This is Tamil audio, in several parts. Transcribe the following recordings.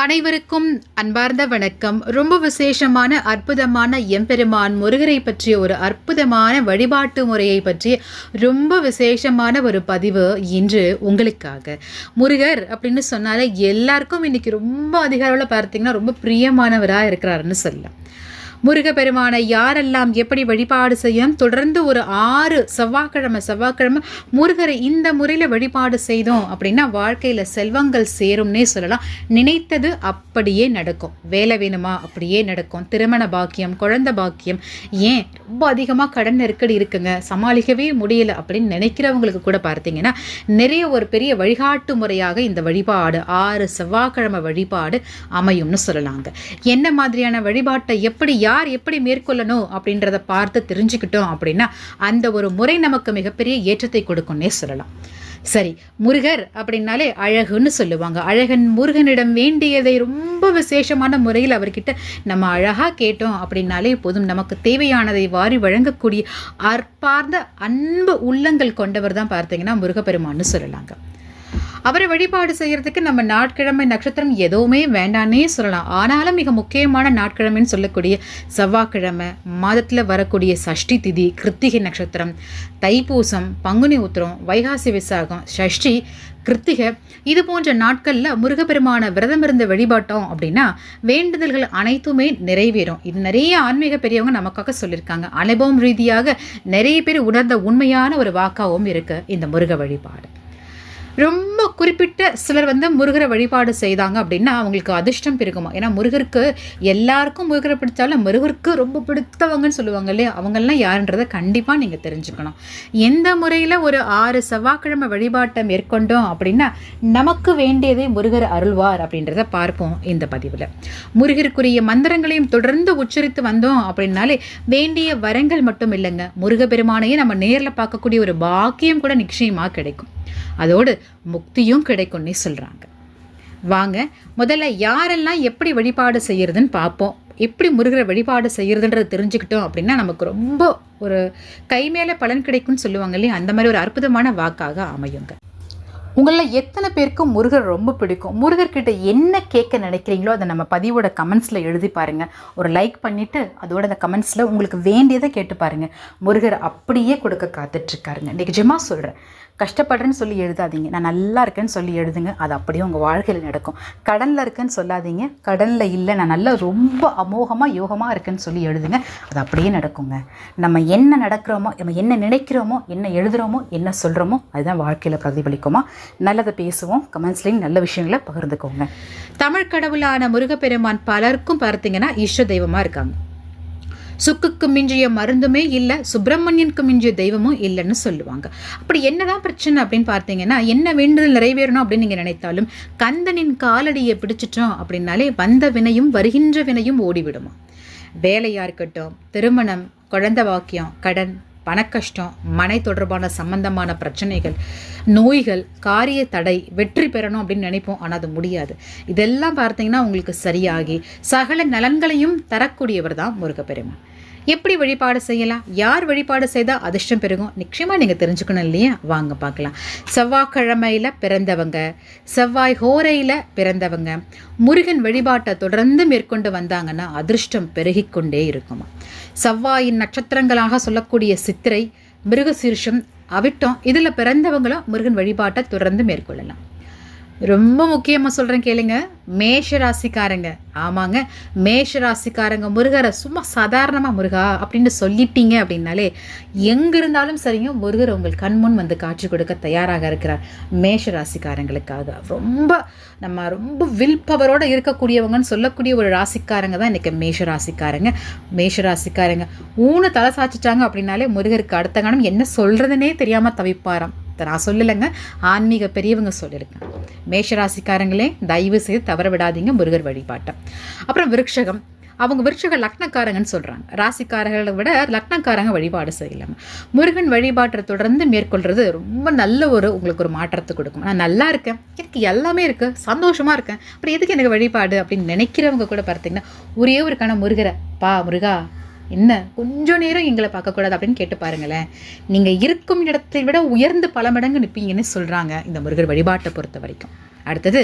அனைவருக்கும் அன்பார்ந்த வணக்கம். ரொம்ப விசேஷமான அற்புதமான எம்பெருமான் முருகரை பற்றிய ஒரு அற்புதமான வழிபாட்டு முறையை பற்றி ரொம்ப விசேஷமான ஒரு பதிவு இன்று உங்களுக்காக. முருகர் அப்படின்னு சொன்னாலே எல்லாருக்கும் இன்றைக்கி ரொம்ப அதிக அளவில் பார்த்தீங்கன்னா ரொம்ப பிரியமானவராக இருக்கிறாருன்னு சொல்லலாம். முருகப்பெருமானை யாரெல்லாம் எப்படி வழிபாடு செய்யணும் தொடர்ந்து ஒரு ஆறு செவ்வாய்க்கிழமை செவ்வாய்க்கிழமை முருகரை இந்த முறையில் வழிபாடு செய்தோம் அப்படின்னா வாழ்க்கையில் செல்வங்கள் சேரும்னே சொல்லலாம். நினைத்தது அப்படியே நடக்கும். வேலை வேணுமா? அப்படியே நடக்கும். திருமண பாக்கியம் குழந்தை பாக்கியம். ஏன்? ரொம்ப அதிகமாக கடன் நெருக்கடி இருக்குங்க. சமாளிக்கவே முடியல அப்படின்னு நினைக்கிறவங்களுக்கு கூட பார்த்தீங்கன்னா நிறைய ஒரு பெரிய வழிகாட்டு முறையாக இந்த வழிபாடு ஆறு செவ்வாய்க்கிழமை வழிபாடு அமையும்னு சொல்லலாங்க. என்ன மாதிரியான வழிபாட்டை எப்படி யார் எப்படி மேற்கொள்ளணும் அப்படின்றத பார்த்து தெரிஞ்சுக்கிட்டோம் அப்படின்னா அந்த ஒரு முறை நமக்கு மிகப்பெரிய ஏற்றத்தை கொடுக்கும்னே சொல்லலாம். சரி முருகர் அப்படின்னாலே அழகுன்னு சொல்லுவாங்க. அழகன் முருகனிடம் வேண்டியதை ரொம்ப விசேஷமான முறையில் அவர்கிட்ட நம்ம அழகாக கேட்டோம் அப்படின்னாலே போதும். நமக்கு தேவையானதை வாரி வழங்கக்கூடிய அற்பார்ந்த அன்பு உள்ளங்கள் கொண்டவர் தான் பார்த்தீங்கன்னா முருகப்பெருமான்னு சொல்லலாங்க. அவரை வழிபாடு செய்கிறதுக்கு நம்ம நாட்கிழமை நட்சத்திரம் எதுவுமே வேண்டான்னே சொல்லலாம். ஆனாலும் மிக முக்கியமான நாட்கிழமைன்னு சொல்லக்கூடிய செவ்வாய்க்கிழமை மாதத்தில் வரக்கூடிய சஷ்டி திதி கிருத்திகை நட்சத்திரம் தைப்பூசம் பங்குனி உத்திரம் வைகாசி விசாகம் சஷ்டி கிருத்திகை இது போன்ற நாட்களில் முருகப்பெருமான விரதம் இருந்து வழிபாட்டோம் அப்படின்னா வேண்டுதல்கள் அனைத்துமே நிறைவேறும். இது நிறைய ஆன்மீக பெரியவங்க நமக்காக சொல்லியிருக்காங்க. அனுபவம் ரீதியாக நிறைய பேர் உணர்ந்த உண்மையான ஒரு வாக்காகவும் இருக்குது இந்த முருக வழிபாடு. ரொம்ப குறிப்பிட்ட சிலர் வந்து முருகரை வழிபாடு செய்தாங்க அப்படின்னா அவங்களுக்கு அதிர்ஷ்டம் பெருகுமா? ஏன்னா முருகருக்கு எல்லாருக்கும் முருகரை பிடிச்சாலும் முருகருக்கு ரொம்ப பிடித்தவங்கன்னு சொல்லுவாங்க இல்லையா? அவங்கெல்லாம் யாருன்றதை கண்டிப்பாக நீங்கள் தெரிஞ்சுக்கணும். எந்த முறையில் ஒரு ஆறு செவ்வாய்க்கிழமை வழிபாட்டை மேற்கொண்டோம் அப்படின்னா நமக்கு வேண்டியதை முருகர் அருள்வார் அப்படின்றத பார்ப்போம் இந்த பதிவில். முருகருக்குரிய மந்திரங்களையும் தொடர்ந்து உச்சரித்து வந்தோம் அப்படின்னாலே வேண்டிய வரங்கள் மட்டும் இல்லைங்க. முருகப்பெருமானையே நம்ம நேரில் பார்க்கக்கூடிய ஒரு பாக்கியம் கூட நிச்சயமாக கிடைக்கும். அதோடு முக்தியும் கிடைக்கும்னே சொல்கிறாங்க வாங்க முதல்ல யாரெல்லாம் எப்படி வழிபாடு செய்யறதுன்னு பார்ப்போம் எப்படி முருகரை வழிபாடு செய்யறதுன்றதை தெரிஞ்சுக்கிட்டோம் அப்படின்னா நமக்கு ரொம்ப ஒரு கை மேலே பலன் கிடைக்கும்னு சொல்லுவாங்க இல்லையா? அந்த மாதிரி ஒரு அற்புதமான வாக்காக அமையுங்க. உங்களில் எத்தனை பேருக்கு முருகர் ரொம்ப பிடிக்கும்? முருகர்கிட்ட என்ன கேட்க நினைக்கிறீங்களோ அதை நம்ம பதிவோட கமெண்ட்ஸில் எழுதி பாருங்கள் ஒரு லைக் பண்ணிவிட்டு அதோட அந்த கமெண்ட்ஸில் உங்களுக்கு வேண்டியதை கேட்டு பாருங்கள் முருகர் அப்படியே கொடுக்க காத்துட்ருக்காருங்க. நிஜமாக சொல்கிறேன் கஷ்டப்படுறேன்னு சொல்லி எழுதாதீங்க. நான் நல்லா இருக்கேன்னு சொல்லி எழுதுங்க. அது அப்படியே உங்கள் வாழ்க்கையில் நடக்கும். கடனில் இருக்கேன்னு சொல்லாதீங்க. கடனில் இல்லை நான் நல்லா ரொம்ப அமோகமாக யோகமாக இருக்கேன்னு சொல்லி எழுதுங்க. அது அப்படியே நடக்குங்க. நம்ம என்ன நடக்கிறோமோ நம்ம என்ன நினைக்கிறோமோ என்ன எழுதுகிறோமோ என்ன சொல்கிறோமோ அதுதான் வாழ்க்கையில் பிரதிபலிக்குமா? நல்லதை பேசுவோம் கமெண்ட்ஸ்லேயும் நல்ல விஷயங்களை பகிர்ந்துக்கோங்க. தமிழ் கடவுளான முருகப்பெருமான் பலருக்கும் பார்த்தீங்கன்னா இஷ்ட தெய்வமாக இருக்காங்க. சுக்குக்கு மிஞ்சிய மருந்துமே இல்லை சுப்பிரமணியனுக்கு மிஞ்சிய தெய்வமும் இல்லைன்னு சொல்லுவாங்க. அப்படி என்னதான் பிரச்சனை அப்படின்னு பார்த்தீங்கன்னா என்ன வேண்டுதல் நிறைவேறணும் அப்படின்னு நீங்கள் நினைத்தாலும் கந்தனின் காலடியை பிடிச்சிட்டோம் அப்படின்னாலே வந்த வினையும் வருகின்ற வினையும் ஓடிவிடுமா? வேலையாக இருக்கட்டும் திருமணம் குழந்தை வாக்கியம் கடன் பணக்கஷ்டம் மனை தொடர்பான சம்பந்தமான பிரச்சனைகள் நோய்கள் காரிய தடை வெற்றி பெறணும் அப்படின்னு நினைப்போம். ஆனால் அது முடியாது. இதெல்லாம் பார்த்தீங்கன்னா உங்களுக்கு சரியாகி சகல நலன்களையும் தரக்கூடியவர் தான் முருகப்பெருமான். எப்படி வழிபாடு செய்யலாம்? யார் வழிபாடு செய்தால் அதிர்ஷ்டம் பெருகும்? நிச்சயமாக நீங்கள் தெரிஞ்சுக்கணும் இல்லையா? வாங்க பார்க்கலாம். செவ்வாய்க்கிழமையில் பிறந்தவங்க செவ்வாய் ஹோரையில் பிறந்தவங்க முருகன் வழிபாட்டை தொடர்ந்து மேற்கொண்டு வந்தாங்கன்னா அதிர்ஷ்டம் பெருகிக்கொண்டே இருக்குமா? செவ்வாயின் நட்சத்திரங்களாக சொல்லக்கூடிய சித்திரை மிருகசீர்ஷம் அவிட்டம் இதில் பிறந்தவங்களும் முருகன் வழிபாட்டை தொடர்ந்து மேற்கொள்ளலாம். ரொம்ப முக்கியமாக சொல்கிறேன் கேளுங்க. மேஷ ராசிக்காரங்க ஆமாங்க. மேஷ ராசிக்காரங்க முருகரை சும்மா சாதாரணமாக முருகா அப்படின்னு சொல்லிட்டீங்க அப்படின்னாலே எங்கே இருந்தாலும் சரிங்க முருகர் உங்கள் கண்முன் வந்து காட்சி கொடுக்க தயாராக இருக்கிறார். மேஷ ராசிக்காரங்களுக்காக ரொம்ப நம்ம ரொம்ப வில் பவரோடு இருக்கக்கூடியவங்கன்னு சொல்லக்கூடிய ஒரு ராசிக்காரங்க தான் இன்றைக்கி மேஷ ராசிக்காரங்க மேஷ ராசிக்காரங்க ஊனு தலை சாச்சிட்டாங்க அப்படின்னாலே முருகருக்கு அடுத்த காலம் என்ன சொல்கிறதுனே தெரியாமல் தவிப்பாராம். நான் சொல்லலைங்க. ஆன்மீக பெரியவங்க சொல்லியிருக்கேன் மேஷராசிக்காரங்களே தயவு செய்து தவற விடாதீங்க முருகர் வழிபாட்டை. அப்புறம் விருட்சகம். அவங்க விருட்சக லக்னக்காரங்கன்னு சொல்கிறாங்க ராசிக்காரர்களை விட லக்னக்காரங்க வழிபாடு செய்யலாங்க. முருகன் வழிபாட்டை தொடர்ந்து மேற்கொள்கிறது ரொம்ப நல்ல ஒரு உங்களுக்கு ஒரு மாற்றத்தை கொடுக்கும். நான் நல்லா இருக்கேன். எனக்கு எல்லாமே இருக்குது சந்தோஷமாக இருக்கேன். அப்புறம் எதுக்கு எனக்கு வழிபாடு அப்படின்னு நினைக்கிறவங்க கூட பார்த்தீங்கன்னா ஒரே ஒரு கணம் முருகரை பா முருகா என்ன? கொஞ்சம் நேரம் எங்களை பார்க்கக்கூடாது அப்படின்னு கேட்டு பாருங்களேன். நீங்கள் இருக்கும் இடத்தை விட உயர்ந்து பல மடங்கு நிற்பீங்கன்னு சொல்கிறாங்க இந்த முருகர் வழிபாட்டை பொறுத்த வரைக்கும் அடுத்தது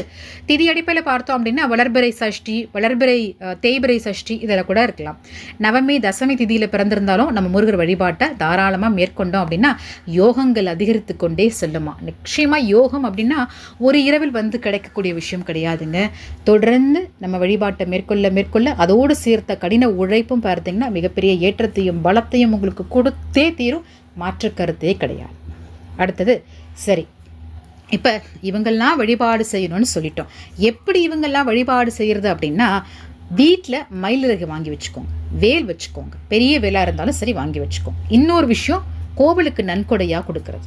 திதி அடிப்பையில் பார்த்தோம் அப்படின்னா வளர்பிறை சஷ்டி வளர்பிறை தேய்பிறை சஷ்டி இதில் கூட இருக்கலாம். நவமி தசமி திதியில் பிறந்திருந்தாலும் நம்ம முருகர் வழிபாட்டை தாராளமாக மேற்கொண்டோம் அப்படின்னா யோகங்கள் அதிகரித்து கொண்டே செல்லுமா? நிச்சயமாக யோகம் அப்படின்னா ஒரு இரவில் வந்து கிடைக்கக்கூடிய விஷயம் கிடையாதுங்க. தொடர்ந்து நம்ம வழிபாட்டை மேற்கொள்ள மேற்கொள்ள அதோடு சேர்த்த கடின உழைப்பும் பார்த்தீங்கன்னா மிகப்பெரிய ஏற்றத்தையும் பலத்தையும் உங்களுக்கு கொடுத்தே தீரும். மாற்று கருத்தே கிடையாது. அடுத்தது சரி இப்போ இவங்கெல்லாம் வழிபாடு செய்யணும்னு சொல்லிட்டோம். எப்படி இவங்கெல்லாம் வழிபாடு செய்கிறது அப்படின்னா வீட்டில் மயிலிறகு வாங்கி வச்சுக்கோங்க. வேல் வச்சுக்கோங்க. பெரிய வேலாக இருந்தாலும் சரி வாங்கி வச்சுக்கோங்க. இன்னொரு விஷயம் கோவிலுக்கு நன்கொடையாக கொடுக்கறது.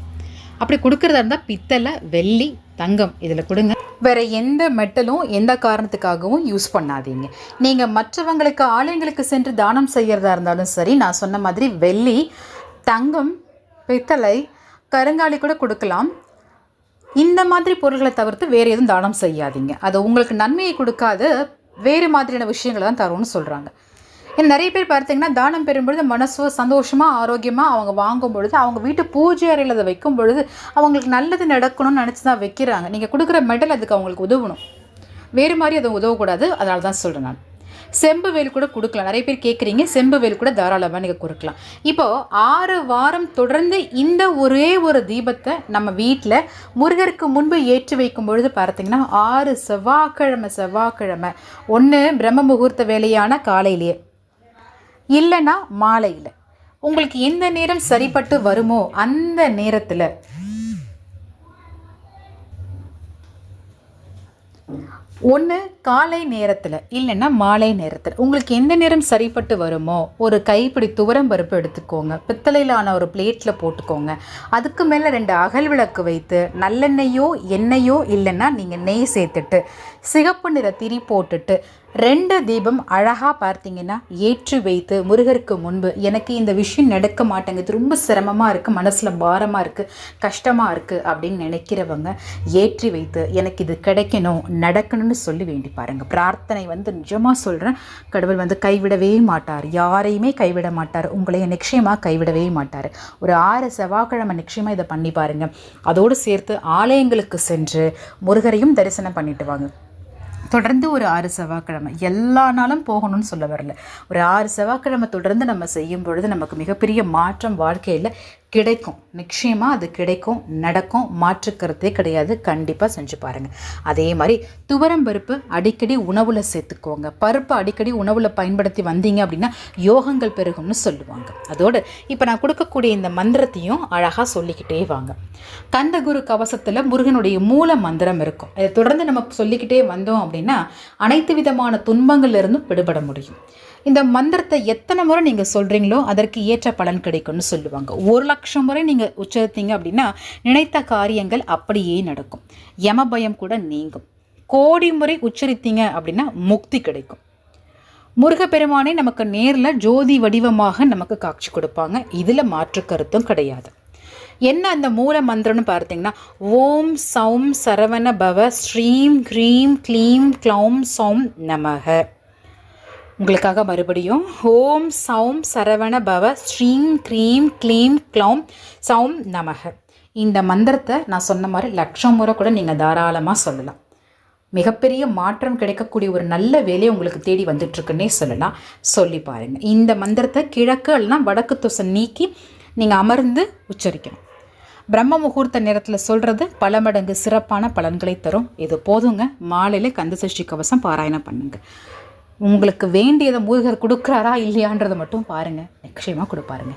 அப்படி கொடுக்குறதா இருந்தால் பித்தளை வெள்ளி தங்கம் இதில் கொடுங்க. வேறு எந்த மெட்டலும் எந்த காரணத்துக்காகவும் யூஸ் பண்ணாதீங்க. நீங்கள் மற்றவங்களுக்கு ஆலயங்களுக்கு சென்று தானம் செய்கிறதா இருந்தாலும் சரி நான் சொன்ன மாதிரி வெள்ளி தங்கம் பித்தளை கருங்காலி கூட கொடுக்கலாம். இந்த மாதிரி பொருள்களை தவிர்த்து வேறு எதுவும் தானம் செய்யாதீங்க. அது உங்களுக்கு நன்மையை கொடுக்காது வேறு மாதிரியான விஷயங்களை தான் தரும்னு சொல்கிறாங்க ஏன்னா நிறைய பேர் பார்த்தீங்கன்னா தானம் பெறும்பொழுது மனசு சந்தோஷமாக ஆரோக்கியமாக அவங்க வாங்கும் பொழுது அவங்க வீட்டு பூஜை அறையில் அதை வைக்கும் பொழுது அவங்களுக்கு நல்லது நடக்கணும்னு நினச்சி தான் வைக்கிறாங்க. நீங்கள் கொடுக்குற மெடல் அதுக்கு அவங்களுக்கு உதவணும். வேறு மாதிரி அது உதவக்கூடாது. அதனால தான் சொல்கிறேன் நான். செம்பு வேல் கூட கொடுக்கலாம். நிறைய பேர் கேட்குறீங்க செம்பு வேல் கூட தாராளமாக நீங்கள் கொடுக்கலாம். இப்போது ஆறு வாரம் தொடர்ந்து இந்த ஒரே ஒரு தீபத்தை நம்ம வீட்டில் முருகருக்கு முன்பு ஏற்றி வைக்கும் பொழுது பார்த்தீங்கன்னா ஆறு செவ்வாய்க்கிழமை செவ்வாய்க்கிழமை. ஒன்று பிரம்ம முகூர்த்த வேலையான காலையிலேயே. இல்லைன்னா மாலையில். உங்களுக்கு எந்த நேரம் சரிப்பட்டு வருமோ அந்த நேரத்தில் ஒன்று காலை நேரத்தில் இல்லைன்னா மாலை நேரத்தில். உங்களுக்கு எந்த நேரம் சரிப்பட்டு வருமோ ஒரு கைப்பிடி துவரம் பருப்பு எடுத்துக்கோங்க. பித்தளையிலான ஒரு பிளேட்டில் போட்டுக்கோங்க. அதுக்கு மேலே ரெண்டு அகல் விளக்கு வைத்து நல்லெண்ணெயோ எண்ணெயோ இல்லைன்னா நீங்கள் நெய் சேர்த்துட்டு சிகப்பு நிற திரி போட்டுட்டு ரெண்டு தீபம் அழகாக பார்த்தீங்கன்னா ஏற்றி வைத்து முருகருக்கு முன்பு எனக்கு இந்த விஷயம் நடக்க மாட்டேங்குது. ரொம்ப சிரமமாக இருக்குது மனசில் பாரமாக இருக்குது கஷ்டமாக இருக்குது அப்படின்னு நினைக்கிறவங்க ஏற்றி வைத்து எனக்கு இது கிடைக்கணும் நடக்கணும்னு சொல்லி வேண்டி பாருங்கள் பிரார்த்தனை வந்து நிஜமாக சொல்கிறேன் கடவுள் வந்து கைவிடவே மாட்டார். யாரையுமே கைவிட மாட்டார். உங்களைய நிச்சயமாக கைவிடவே மாட்டார். ஒரு ஆறு செவ்வாய்க்கிழமை நிச்சயமாக இதை பண்ணி பாருங்கள் அதோடு சேர்த்து ஆலயங்களுக்கு சென்று முருகரையும் தரிசனம் பண்ணிட்டு வாங்க. தொடர்ந்து ஒரு ஆறு செவ்வாய்க்கிழமை. எல்லா நாளும் போகணும்னு சொல்ல வரல. ஒரு ஆறு செவ்வாய்க்கிழமை தொடர்ந்து நம்ம செய்யும் பொழுது நமக்கு மிகப்பெரிய மாற்றம் வாழ்க்கையில் கிடைக்கும். நிச்சயமாக அது கிடைக்கும் நடக்கும் மாற்றுக்கிறதே கிடையாது. கண்டிப்பாக செஞ்சு பாருங்கள் அதே மாதிரி துவரம் பருப்பு அடிக்கடி உணவில் சேர்த்துக்கோங்க. பருப்பு அடிக்கடி உணவில் பயன்படுத்தி வந்தீங்க அப்படின்னா யோகங்கள் பெருகும்னு சொல்லுவாங்க. அதோடு இப்போ நான் கொடுக்கக்கூடிய இந்த மந்திரத்தையும் அழகாக சொல்லிக்கிட்டே வாங்க. கந்தகுரு கவசத்தில் முருகனுடைய மூல மந்திரம் இருக்கும். இதை தொடர்ந்து நம்ம சொல்லிக்கிட்டே வந்தோம் அப்படின்னா அனைத்து விதமான துன்பங்கள்லேருந்தும் விடுபட முடியும். இந்த மந்திரத்தை எத்தனை முறை நீங்கள் சொல்கிறீங்களோ அதற்கு ஏற்ற பலன் கிடைக்கும்னு சொல்லுவாங்க. ஒரு லட்சம் முறை நீங்கள் உச்சரித்தீங்க அப்படின்னா நினைத்த காரியங்கள் அப்படியே நடக்கும். யம பயம் கூட நீங்கும். கோடி முறை உச்சரித்தீங்க அப்படின்னா முக்தி கிடைக்கும். முருகப்பெருமானே நமக்கு நேரில் ஜோதி வடிவமாக நமக்கு காட்சி கொடுப்பாங்க. இதில் மாற்று கருத்தும் கிடையாது. என்ன அந்த மூல மந்திரம்னு பார்த்தீங்கன்னா ஓம் சௌம் சரவண பவ ஸ்ரீம் க்ரீம் க்ளீம் க்ளௌம் சௌம் நமக. உங்களுக்காக மறுபடியும். ஓம் சௌம் சரவண பவ ஸ்ரீம் க்ரீம் க்ளீம் க்ளௌம் சௌம் நமக. இந்த மந்திரத்தை நான் சொன்ன மாதிரி லட்சம் முறை கூட நீங்கள் தாராளமாக சொல்லலாம். மிகப்பெரிய மாற்றம் கிடைக்கக்கூடிய ஒரு நல்ல வேலையை உங்களுக்கு தேடி வந்துட்டுருக்குன்னே சொல்லலாம். சொல்லி பாருங்கள் இந்த மந்திரத்தை கிழக்கு இல்லைனா வடக்கு தொசை நீக்கி நீங்கள் அமர்ந்து உச்சரிக்கணும். பிரம்ம முகூர்த்த நேரத்தில் சொல்கிறது பல மடங்கு சிறப்பான பலன்களை தரும். இது போதுங்க. மாலையில் கந்த சஷ்டி கவசம் பாராயணம் பண்ணுங்கள் உங்களுக்கு வேண்டியதை முருகர் கொடுக்குறாரா இல்லையான்றதை மட்டும் பாருங்கள் நிச்சயமாக கொடுப்பாருங்க.